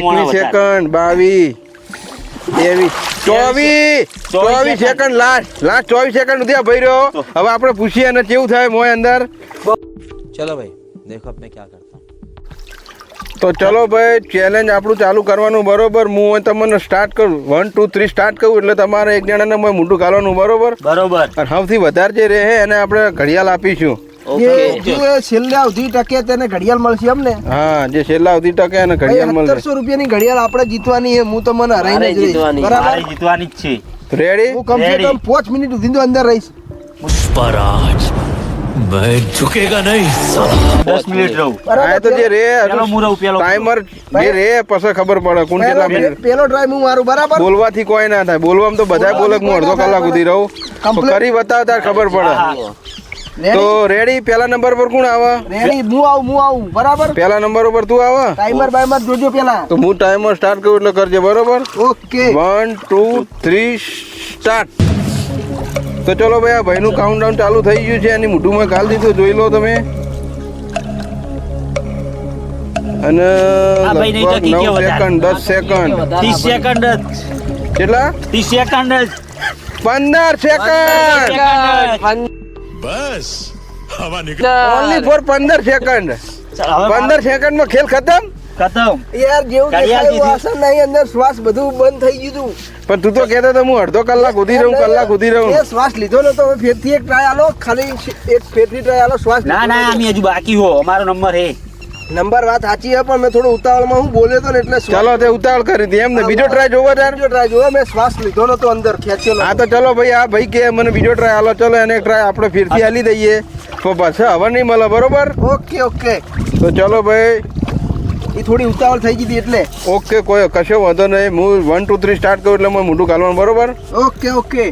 એકવીસ સેકન્ડ બાવીસ. ત્રેવીસ. ચોવીસ. ચોવીસ સેકન્ડ લાસ્ટ. લાસ્ટ ચોવીસ સેકન્ડ સુધી ભાઈ રહ્યો હવે આપણે પૂછીએ અને કેવું થાય મોય અંદર. ચલો ભાઈ દેખો મેં ક્યાં કરતા. તો ચલો ભાઈ ચેલેન્જ આપણું ચાલુ કરવાનું બરોબર. હું તમને સ્ટાર્ટ કરું. વન ટુ થ્રી સ્ટાર્ટ કરું એટલે તમારે એક જણાને મેં મોઢું કાઢવાનું બરોબર. બરોબર. અને સૌથી વધારે જે રહે એને આપણે ઘડિયાળ આપીશું. જે છેલ્લે સુધી ટકે તેને ઘડિયાળ મળશે અમને હા જે છેલ્લા સુધી ટકે એને ઘડિયાળ મળશે સત્તરસો રૂપિયાની ઘડિયાળ આપણે જીતવાની છે હું તો મને હરાઈને મારે જ રહીશ જીતવાની. બરાબર મારે જીતવાની જ છે રેડી હું કમસે Ready. કમ પાંચ મિનિટ સુધી તો અંદર રહીશ पर आज मैं झुकेगा नहीं साला દસ મિનિટ રહું આ તો જે રે પેલો હું રહું, પેલો. ટાઈમર જે રે પછી ખબર પડે કોણ કેટલા પહેલો મિનિટ પહેલો ટ્રાય હું મારું બરાબર બોલવાથી કોઈ ના થાય બોલવામાં તો બધા બોલે કે હું અડધો કલાક સુધી રહું તો Complete. કરી બતાવ તાર ખબર પડે તો રેડી પહેલા નંબર પર કોણ આવે? રેડી હું આવું હું આવું. બરાબર? પહેલા નંબર ઉપર તું આવે? ટાઈમર બાઈમર જોજો પેલા તો હું ટાઈમર સ્ટાર્ટ કરું એટલે કરજે બરોબર? Okay one two three start તો ચલો ભાઈ આ ભાઈનું કાઉન્ટડાઉન ચાલુ થઈ ગયું છે. એની મોઢુંમાં ગાલ દીધું જોઈ લો તમે. અને આ ભાઈ નહીં લગભગ નવ સેકન્ડ દસ સેકન્ડ ત્રીસ સેકન્ડ જ. કેટલા? ત્રીસ સેકન્ડ પંદર સેકન્ડ બસ. હવા નીકળ. ઓનલી ફોર 15 સેકન્ડ 15 સેકન્ડમાં ખેલ ખતમ? ખતમ. યાર જેવું દેખાયું અસર નહીં અંદર શ્વાસ બધું બંધ થઈ ગયું તું પણ તું તો કહેતો તો હું અડધો કલાક ઉધી રહું કલાક ઉધી રહું. એ શ્વાસ લીધો ને તો ફેરથી એક ટ્રાય આલો ખાલી એક ફેરથી ટ્રાય આલો શ્વાસ ના ના અમે હજુ બાકી હો અમારો નંબર હે. નંબર વાત સાચી છે પણ મેં થોડો ઉતાવળમાં હું બોલ્યો તો ને એટલે ચાલો તે ઉતાવળ કરી હતી. એમ ને બીજો ટ્રાય જોવો તાર બીજો ટ્રાય જોયો મેં શ્વાસ લીધો નતો અંદર ખેંચ્યો હા તો ચલો ભાઈ આ ભાઈ કે મને બીજો ટ્રાય હાલો ચલો એને ટ્રાય આપણે ફેરથી હાલી દઈએ. તો પાછા હવે નહીં મળે બરોબર? Okay okay. તો ચલો ભાઈ. એ થોડી ઉતાવળ થઈ ગઈ હતી એટલે. ઓકે કોઈ કશો વાંધો નહીં. હું વન ટુ થ્રી સ્ટાર્ટ કરું એટલે મને મોઢું કાલવાનું બરોબર? Okay okay.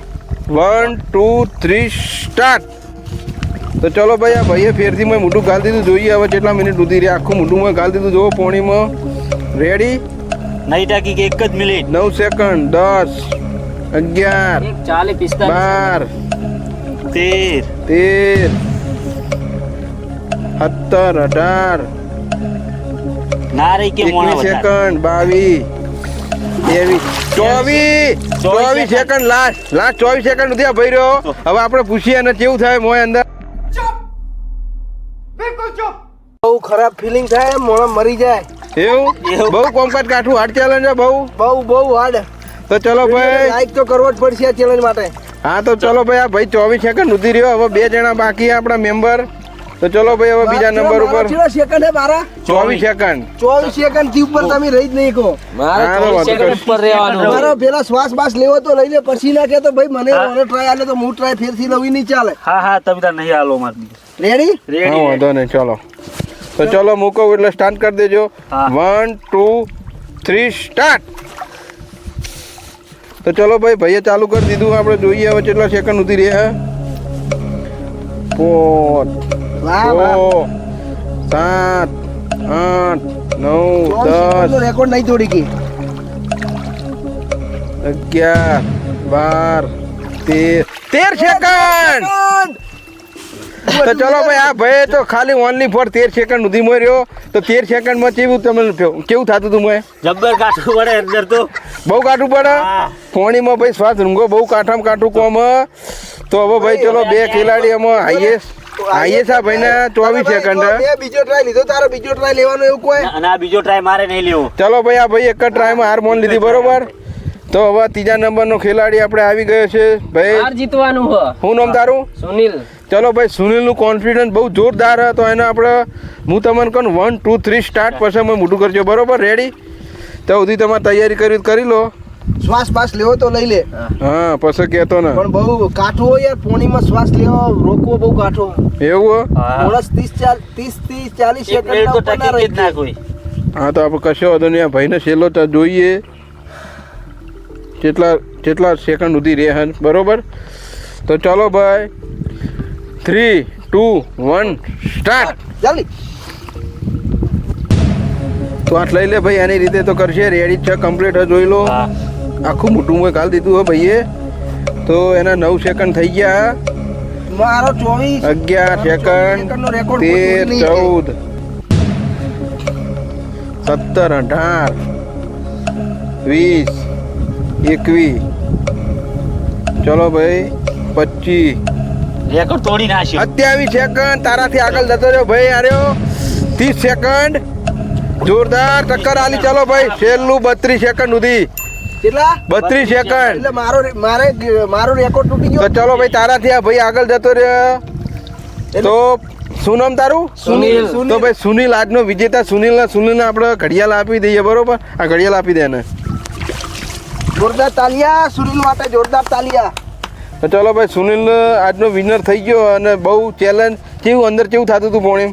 One two three start તો ચલો ભાઈ આ ભાઈએ ફેરથી મેં મોટું ગાલ દીધું. જોઈએ હવે કેટલા મિનિટ સુધી રહ્યા. આખું મોટું મેં ગાલ દીધું. જોવો પોણીમાં. રેડી નહીં ટાકી કે એક જ મિનિટ. નવ સેકન્ડ. દસ અગિયાર બાર તેર. તેર સત્તર અઢાર. ના રહી કે મોણા સેકન્ડ. બાવીસ. ત્રેવીસ. ચોવીસ. ચોવીસ સેકન્ડ. લાસ્ટ. લાસ્ટ ચોવીસ સેકન્ડ સુધી આ ભઈ રહ્યો. હવે આપણે પૂછીએ અને કેવું થાય મોય અંદર. બહુ ખરાબ ફિલિંગ થાય એમ મરી જાય. એવું? એવું. બહુ કોમ્પેટ કાઠું હાર્ડ ચેલેન્જ છે બહુ? બહુ બહુ હાર્ડ તો ચલો ભાઈ. લાઈક તો કરવો જ પડશે આ ચેલેન્જ માટે. હા તો ચલો ભાઈ આ ભાઈ ચોવીસ સેકન્ડ સુધી રહ્યો. હવે બે જણા બાકી આપણા મેમ્બર તો ચલો ભાઈ હવે બીજા નંબર ઉપર. સેકન્ડ હે મારા. 24 સેકન્ડ 24 સેકન્ડથી ઉપર તમે રહી જ નહીં કો મારે 24 સેકન્ડ ઉપર રહેવાનું. મારો પેલા શ્વાસ બાસ લેવો તો લઈને પછી ના કે તો ભાઈ મને ઓર ટ્રાય આલે તો હું ટ્રાય ફેરથી લવી નહીં ચાલે. હા હા તમે તાર નહીં આલો માર રેડી રેડી હા વાંધો નહીં ચલો. તો ચલો મૂકો એટલે સ્ટાર્ટ કરી દેજો. 1 2 3 સ્ટાર્ટ તો ચલો ભાઈ ભાઈએ ચાલુ કરી દીધું. આપણે જોઈએ હવે કેટલા સેકન્ડ સુધી રહે પોટ વાહ વાહ. સાત આઠ નવ દસ રેકોર્ડ નહીં તોડી ગઈ અગિયાર બાર તેર. તેર સેકન્ડ તો ચલો ભાઈ આ ભાઈ તો ખાલી ઓનલી ફોર તેર સેકન્ડ સુધી રહ્યો તો તેર સેકન્ડમાં કેવું તમને કેવું થતું હતું મેં જબ્બર કાઠું પડે અંદર તો. બહુ કાઠું પડે? હા. પોણીમાં ભાઈ શ્વાસ રૂંગો બહુ કાઠામાં કાઠું કોમ. તો હવે ભાઈ ચલો બે ખેલાડી એમાં હાઈએસ્ટ હાઈએસ્ટ આ ભાઈને ચોવીસ સેકન્ડ બીજો ટ્રાય લીધો તારો બીજો ટ્રાય લેવાનો એવું કોઈ? અને આ બીજો ટ્રાય મારે નહીં લેવો. ચલો ભાઈ આ ભાઈ એક જ ટ્રાયમાં હાર મોન લીધી બરોબર? તો હવે ત્રીજા નંબરનો ખેલાડી આપણે આવી ગયો છે ભાઈ. જીતવાનું હો. શું નામ તારું? સુનિલ. ચલો ભાઈ સુનિલનું કોન્ફિડન્સ બહુ જોરદાર હતો એને આપણે હું તમને કહું વન ટુ થ્રી સ્ટાર્ટ પછી અમે મોટું કરજો બરોબર? રેડી તો સુધી તમારે તૈયારી કરી કરી લો. શ્વાસ બાસ લેવો તો લઈ લે. હા. પછી કેતો ને. પણ બહુ કાઠો હોય યાર પોણીમાં શ્વાસ લેવો રોકવો બહુ કાઠો. એવું માણસ ત્રીસ ચાલ ત્રીસથી ચાલીસ સેકન્ડ તો ટકી જ ના કોઈ હા તો આપણે કશો વાંધો નહીં. ભાઈને છેલ્લો તો જોઈએ. કેટલા કેટલા સેકન્ડ સુધી રહે હન. બરોબર? તો ચાલો ભાઈ. થ્રી ટુ વન સ્ટાર્ટ જલ્દી તો આઠ લઈ લે ભાઈ. એની રીતે તો કરશે. રેડી છે. કમ્પ્લીટ જોઈ લો. હા. આખું મોટું મોય કાલ દીધું હો ભાઈએ. તો એના નવ સેકન્ડ થઈ ગયા. મારો ચોવીસ. અગિયાર સેકન્ડ તેર ચૌદ સત્તર અઢાર વીસ એકવીસ. ચલો ભાઈ પચીસ. રેકોર્ડ તોડી નાખ્યો. સત્યાવીસ સેકન્ડ તારાથી આગળ જતો રહ્યો. ભાઈ આર્યો ત્રીસ સેકન્ડ જોરદાર ટક્કર આલી. ચાલો ભાઈ છેલ્લું બત્રીસ સેકન્ડ સુધી. કેટલા? બત્રીસ સેકન્ડ એટલે મારો મારે મારો રેકોર્ડ તૂટી તો ગયો ચલો ભાઈ તારાથી આ ભાઈ આગળ જતો રહ્યો. તો શું નામ તારું? સુનિલ. તો ભાઈ સુનિલ આજનો વિજેતા. સુનિલ સુનિલને આપણે ઘડિયાળ આપી દઈએ બરોબર? આ ઘડિયાળ આપી દે એને. જોરદાર તાલિયા સુનિલ માટે જોરદાર તાલિયા. તો ચલો ભાઈ સુનિલ આજનો વિનર થઈ ગયો અને બહુ ચેલેન્જ કેવું અંદર કેવું થતું હતું પોણે?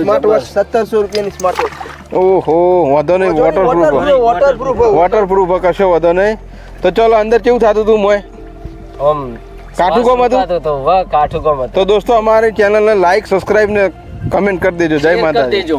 સ્માર્ટ વોચ સત્તરસો રૂપિયાની સ્માર્ટ વોચ ઓહો વાંધો નહીં વોટરપ્રૂફ વોટરપ્રૂફ વોટરપ્રૂફ કશો વાંધો નહીં. તો ચલો અંદર કેવું થતું હતું મોય? ઓમ કાઠું કોમ હતું? તો વાહ કાઠુકોમ હતું. તો દોસ્તો અમારી ચેનલને લાઈક સબસ્ક્રાઇબ ને કમેન્ટ કરી દેજો. જય કરી દેજો.